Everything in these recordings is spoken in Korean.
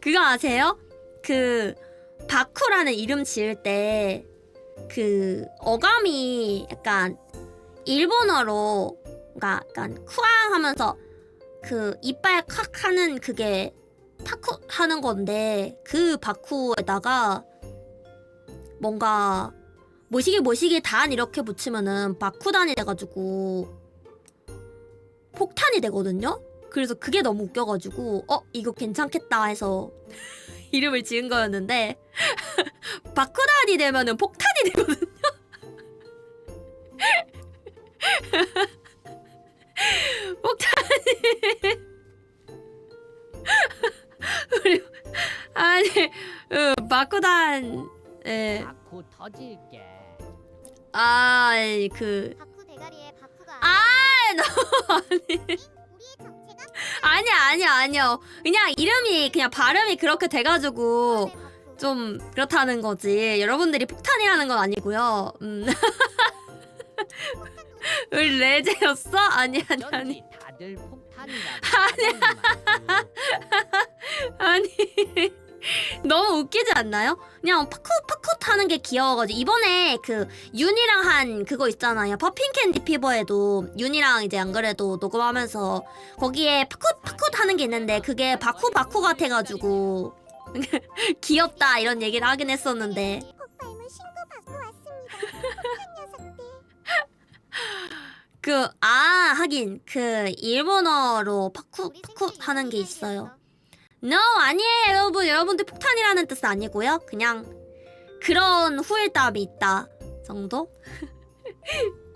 그거 아세요? 그 바쿠라는 이름 지을 때 그 어감이 약간 일본어로 그러니까 약간 쿠앙 하면서 그 이빨 칵 하는 그게 파쿠 하는 건데 그 바쿠에다가 뭔가 모시기 모시기 단 이렇게 붙이면은 바쿠단이 돼가지고 폭탄이 되거든요. 그래서 그게 너무 웃겨가지고 어 이거 괜찮겠다 해서 이름을 지은 거였는데 바쿠단이 되면은 폭탄이 되거든요. 폭탄이 그리고 아니 어, 바쿠단 예. 바쿠 터질게. 아그 바쿠 대가리에 바쿠가 아, 우리의 정체가 아니야 아니야 아니요 그냥 이름이 그냥 발음이 그렇게 돼가지고. 좀 그렇다는 거지 여러분들이 폭탄이라는 건 아니고요 음 우리 레제였어 아니 아니 아니 다들 폭탄이라고. 아니. 아니 너무 웃기지 않나요? 그냥 파쿠 파쿠 타는 게 귀여워가지고 이번에 그 윤이랑 한 그거 있잖아요 퍼핀 캔디 피버에도 윤이랑 이제 안 그래도 녹음하면서 거기에 파쿠 파쿠 타는 게 있는데 그게 바쿠 바쿠 같아가지고 귀엽다 이런 얘기를 하긴 했었는데 폭발물 신고 받고 왔습니다. 폭탄 녀석들. 그 아 하긴 그 일본어로 파쿠 우리 파쿠 하는 게 있어요. No 아니에요 여러분 여러분들 폭탄이라는 뜻은 아니고요 그냥 그런 후일담이 있다 정도?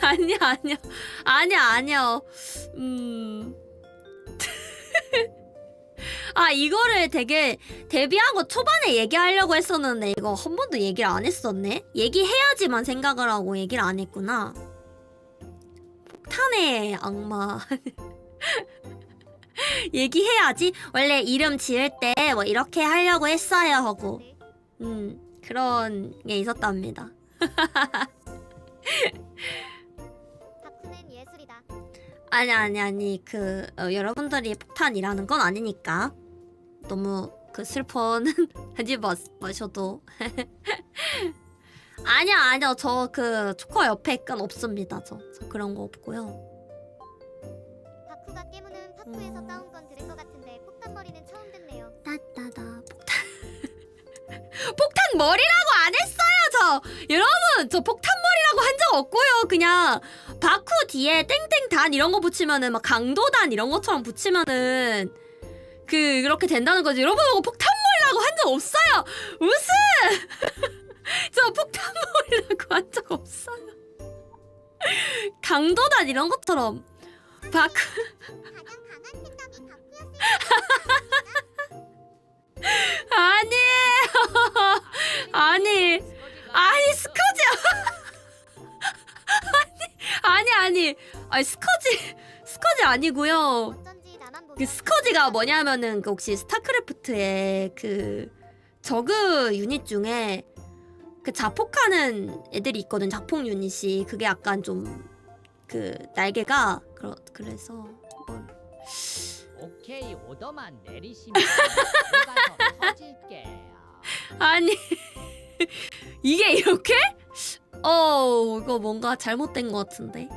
아니야 아니야. 아니야 아니야. 음. 아 이거를 되게 데뷔하고 초반에 얘기하려고 했었는데 이거 한 번도 얘기를 안 했었네? 얘기해야지만 생각을 하고 얘기를 안 했구나. 폭탄의 악마 얘기해야지. 원래 이름 지을 때 뭐 이렇게 하려고 했어요 하고. 음 그런 게 있었답니다. 바쿠는 예술이다. 아니 아니 아니. 그 어, 여러분들이 폭탄이라는 건 아니니까. 너무 그 슬퍼는 하지 마, 마셔도. 아니야 아니야. 저 그 초코 옆에 끈 없습니다 저, 저 그런 거 없고요 깨무는 음. 따온 건 들은 것 같은데 폭탄 머리는 처음 듣네요. 따따다 폭탄. 폭탄 머리라고 안 했어요 저. 여러분 저 폭탄 머리라고 한 적 없고요. 그냥 바쿠 뒤에 땡땡 단 이런 거 붙이면은 막 강도단 이런 것처럼 붙이면은 그 그렇게 된다는 거지. 여러분 이거 폭탄 머리라고 한 적 없어요. 무슨! 저 폭탄 머리라고 한 적 없어요. 강도단 이런 것처럼 바쿠 가장 강한 생각이 바쿠였을 아니에요 아니. 아니 스커지. 아니 아니. 아니 아니 스커지. 스커지 아니고요. 어쩐지 나만 보면 그 스커지가 뭐냐면은 그 혹시 스타크래프트의 그 저그 유닛 중에 그 자폭하는 애들이 있거든 자폭 유닛이. 그게 약간 좀 그 날개가 그러, 그래서 한번 오케이 오더만 내리시면 가서 터질게요. 아니 이게 이렇게? 어 이거 뭔가 잘못된 것 같은데